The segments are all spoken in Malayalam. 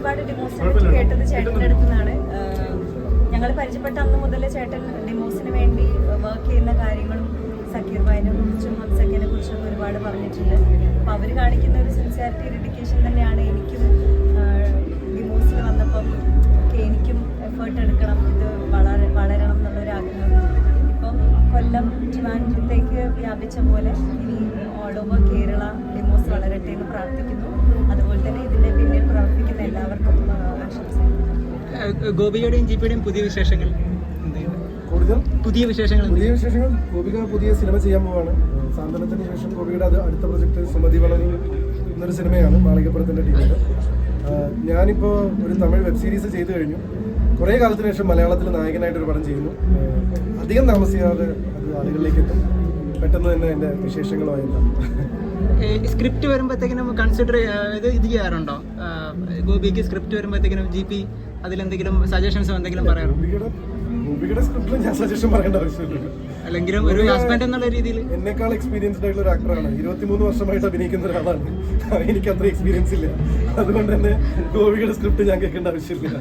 ഒരുപാട് ഡിമോസിനെ കേട്ടത് ചേട്ടന്റെ അടുത്തു നിന്നാണ് ഞങ്ങൾ പരിചയപ്പെട്ട അന്ന് മുതൽ ചേട്ടൻ ഡിമോസിന് വേണ്ടി വർക്ക് ചെയ്യുന്ന കാര്യങ്ങളും സക്കീർ ഭായിനെ കുറിച്ചും ഹംസക്കിനെ കുറിച്ചും ഒരുപാട് പറഞ്ഞിട്ടുണ്ട്. അപ്പോൾ അവർ കാണിക്കുന്ന ഒരു സിൻസിയാരിറ്റി ഡെഡിക്കേഷൻ തന്നെയാണ് എനിക്കും ഡിമോസിൽ വന്നപ്പം ഒക്കെ എനിക്കും എഫേർട്ട് എടുക്കണം. ഇത് വളരെ വളരണം എന്നുള്ളൊരു ആഗ്രഹം. ഇപ്പം കൊല്ലം ട്രിവാൻഡ്രത്തേക്ക് വ്യാപിച്ച പോലെ ഇനി ഓൾ ഓവർ കേരള ഡിമോസ് വളരട്ടെ എന്ന് പ്രാർത്ഥിക്കുന്നു. അതുപോലെ തന്നെ പിന്നിൽ പ്രവർത്തിക്കുന്ന എല്ലാവർക്കും ഗോപിയുടെയും ജിപിയുടെയും പുതിയ വിശേഷങ്ങൾ? കൂടുതൽ? പുതിയ വിശേഷങ്ങൾ പുതിയ വിശേഷങ്ങൾ? ഗോപിക പുതിയ സിനിമ ചെയ്യാൻ പോവാണ്. സാന്ത്വനത്തിന് ശേഷം ഗോപിയുടെ അത് അടുത്ത പ്രൊജക്ട് സുമതി വളരി എന്നൊരു സിനിമയാണ് മാളികപ്പുറത്തിന്റെ ടീമിൽ ഞാനിപ്പോൾ ഒരു തമിഴ് വെബ് സീരീസ് ചെയ്തു കഴിഞ്ഞു. കുറേ കാലത്തിന് ശേഷം മലയാളത്തിൽ നായകനായിട്ട് ഒരു പടം ചെയ്യുന്നു. അധികം താമസിക്കാതെ അത് ആളുകളിലേക്ക് എത്തും. പെട്ടെന്ന് തന്നെ എന്റെ വിശേഷങ്ങളുമായെല്ലാം ഏഹ് സ്ക്രിപ്റ്റ് വരുമ്പോഴത്തേക്കിനും കൺസിഡർ ഇത് ഇത് ചെയ്യാറുണ്ടോ? ഗോപിക്ക് സ്ക്രിപ്റ്റ് വരുമ്പോഴത്തേക്കിനും ജി പി അതിലെന്തെങ്കിലും സജഷൻസോ എന്തെങ്കിലും പറയാറുണ്ടോ? സ്ക്രിപ്റ്റിൽ ഞാൻ സജഷൻ പറയേണ്ട ആവശ്യമില്ല. അല്ലെങ്കിലും ഒരു ഹസ്ബൻഡ് എന്നുള്ള രീതിയിൽ എന്നെക്കാൾ എക്സ്പീരിയൻസ്ഡ് ആയിട്ടുള്ള ഒരു ആക്ടറാണ് ഇരുപത്തിമൂന്ന് വർഷമായിട്ട് അഭിനയിക്കുന്ന ഒരാളാണ്. എനിക്ക് അത്ര എക്സ്പീരിയൻസ് ഇല്ല. അതുകൊണ്ട് തന്നെ ഗോപികയുടെ സ്ക്രിപ്റ്റ് ഞാൻ കേൾക്കേണ്ട ആവശ്യമില്ല.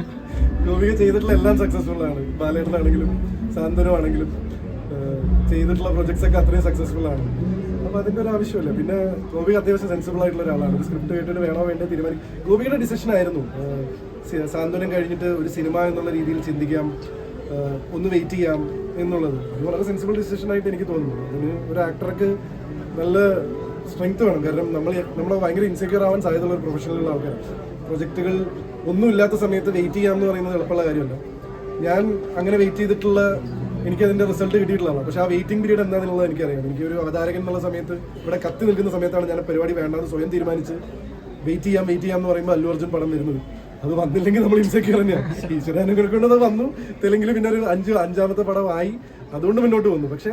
ഗോപിക ചെയ്തിട്ടുള്ള എല്ലാം സക്സസ്ഫുൾ ആണ്. ബാലേട്ടനാണെങ്കിലും സാന്ത്വനം ആണെങ്കിലും ചെയ്തിട്ടുള്ള പ്രൊജക്ട്സ് ഒക്കെ അത്രയും സക്സസ്ഫുൾ ആണ്. അപ്പൊ അതിന്റെ ഒരു ആവശ്യമില്ല. പിന്നെ ഗോപിക അത്യാവശ്യം സെൻസിബിൾ ആയിട്ടുള്ള ഒരാളാണ്. ഒരു സ്ക്രിപ്റ്റ് കേട്ടിട്ട് വേണോ വേണ്ടോ തീരുമാനിക്കും ഗോപിയുടെ ഡിസിഷൻ ആയിരുന്നു. സാന്ത്വനം കഴിഞ്ഞിട്ട് ഒരു സിനിമ എന്നുള്ള രീതിയിൽ ചിന്തിക്കാം ഒന്ന് വെയിറ്റ് ചെയ്യാം എന്നുള്ളത്. അത് വളരെ സെൻസിബിൾ ഡിസിഷൻ ആയിട്ട് എനിക്ക് തോന്നുന്നു. അതിന് ഒരു ആക്ടർക്ക് നല്ല സ്ട്രെങ്ത് വേണം. കാരണം നമ്മൾ നമ്മൾ ഭയങ്കര ഇൻസെക്യൂർ ആവാൻ സാധ്യതയുള്ള ഒരു പ്രൊഫഷണൽ ആൾക്കാർ പ്രൊജക്റ്റുകൾ ഒന്നുമില്ലാത്ത സമയത്ത് വെയിറ്റ് ചെയ്യാം എന്ന് പറയുന്നത് എളുപ്പമുള്ള കാര്യമല്ല. ഞാൻ അങ്ങനെ വെയിറ്റ് ചെയ്തിട്ടുള്ള എനിക്ക് അതിന്റെ റിസൾട്ട് കിട്ടിയിട്ടുള്ളതാണ്. പക്ഷെ ആ വെയിറ്റിംഗ് പീരീഡ് എന്താണെന്നുള്ളത് എനിക്കറിയാം. എനിക്ക് ഒരു അവതാരകൻ എന്നുള്ള സമയത്ത് ഇവിടെ കത്തി നിൽക്കുന്ന സമയത്താണ് ഞാൻ പരിപാടി വേണ്ടാന്ന് സ്വയം തീരുമാനിച്ച് വെയിറ്റ് ചെയ്യാം വെയിറ്റ് ചെയ്യാം എന്ന് പറയുമ്പോൾ അല്ലു അർജുൻ പടം വരുന്നത്. അത് വന്നില്ലെങ്കിൽ നമ്മൾ ഇൻസെക്യൂർ തന്നെയാണ് ഈശ്വരാനുഗ്രഹം കൊണ്ട് വന്നു. തെലുങ്കിൽ പിന്നെ ഒരു അഞ്ച് അഞ്ചാമത്തെ പടമായി. അതുകൊണ്ട് മുന്നോട്ട് വന്നു. പക്ഷെ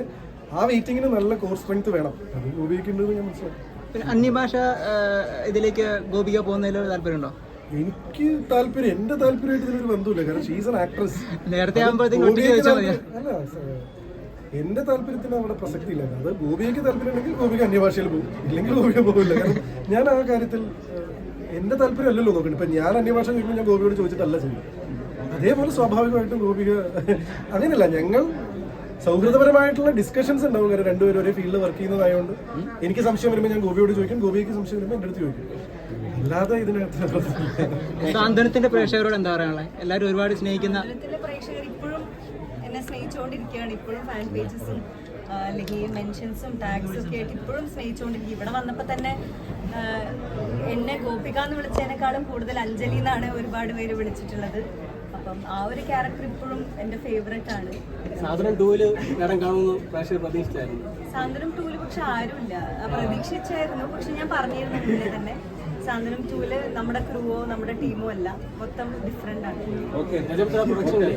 ആ വെയിറ്റിങ്ങിന് നല്ല കോർ സ്ട്രെങ്ത് വേണം. അത് ഉപയോഗിക്കേണ്ടത് ഞാൻ മനസ്സിലാക്കി അന്യഭാഷ ഇതിലേക്ക് ഗോപിക പോകുന്നതിൽ താല്പര്യമുണ്ടോ? എനിക്ക് താല്പര്യം എന്റെ താല്പര്യമായിട്ട് ഇതിനൊരു ബന്ധമില്ല കാരണം ഷീസ് ആൻ ആക്ട്രസ് നേരത്തെ അല്ല എന്റെ താല്പര്യത്തിന് അവിടെ പ്രസക്തി ഇല്ല അത് ഗോപിയക്ക് താല്പര്യം ഉണ്ടെങ്കിൽ ഗോപിക അന്യഭാഷയിൽ പോകും. ഇല്ലെങ്കിൽ ഗോപിക പോകില്ല കാരണം ഞാൻ ആ കാര്യത്തിൽ എന്റെ താല്പര്യം അല്ലല്ലോ നോക്കണം. ഇപ്പൊ ഞാൻ അന്യഭാഷ ചോദിക്കുമ്പോൾ ഞാൻ ഗോപിയോട് ചോദിച്ചിട്ടല്ല ചെയ്യും അതേപോലെ സ്വാഭാവികമായിട്ടും ഗോപിക അങ്ങനെയല്ല. ഞങ്ങൾ സൗഹൃദപരമായിട്ടുള്ള ഡിസ്കഷൻസ് ഉണ്ടാവും. കാരണം രണ്ടുപേരും ഒരേ ഫീൽഡിൽ വർക്ക് ചെയ്യുന്നതായതുകൊണ്ട് എനിക്ക് സംശയം വരുമ്പോൾ ഞാൻ ഗോപിയോട് ചോദിക്കും. ഗോപിക്ക് സംശയം വരുമ്പോൾ എന്റെ അടുത്ത് ചോദിക്കും. അല്ലാതെ ഇതിനകത്ത് സാന്ത്വനത്തിന്റെ പ്രേക്ഷകരോട് എന്താ പറയാനുള്ളത് എല്ലാവരും ഒരുപാട് സ്നേഹിക്കുന്ന കേരളത്തിലെ പ്രേക്ഷകർ ഇപ്പോഴും എന്നെ സ്നേഹിച്ചുകൊണ്ടിരിക്കുകയാണ് ഇപ്പോഴും ഫാൻ പേജസും അല്ലെങ്കിൽ മെൻഷൻസും ടാഗ്സും ഒക്കെ ആയിട്ട് ഇപ്പോഴും സ്നേഹിച്ചുകൊണ്ടിരിക്കും ഇവിടെ വന്നപ്പോൾ തന്നെ എന്നെ ഗോപിക എന്ന് വിളിച്ചതിനേക്കാളും കൂടുതൽ അഞ്ജലി എന്നാണ് ഒരുപാട് പേര് വിളിച്ചിട്ടുള്ളത്. അപ്പം ആ ഒരു ക്യാരക്ടർ ഇപ്പോഴും എന്റെ ഫേവറേറ്റ് ആണ്. സാധനം ടൂവിൽ നേരം കാണുമെന്ന് പ്രേക്ഷകർ പ്രതീക്ഷിച്ചായിരുന്നു. സാന്ത്വനം ടൂൽ പക്ഷെ ആരുമില്ല. ആ, പ്രതീക്ഷിച്ചായിരുന്നു പക്ഷെ ഞാൻ പറഞ്ഞിരുന്നു മുന്നേ തന്നെ. സാന്ത്വനം ടൂൽ നമ്മുടെ ക്രൂവോ നമ്മുടെ ടീമോ അല്ല മൊത്തം ഡിഫറെന്റ് ആണ്. ഓക്കെ രജപുത്ര പ്രൊഡക്ഷനിൽ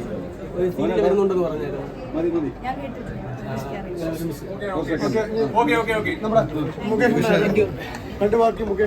ഒരു സീരിയൽ വരുന്നുണ്ടെന്ന് പറഞ്ഞായിരുന്നു. ഞാൻ കേട്ടിട്ടില്ല. നമ്മുടെ മുകേഷ് രണ്ട് വാക്ക് മുകേഷ്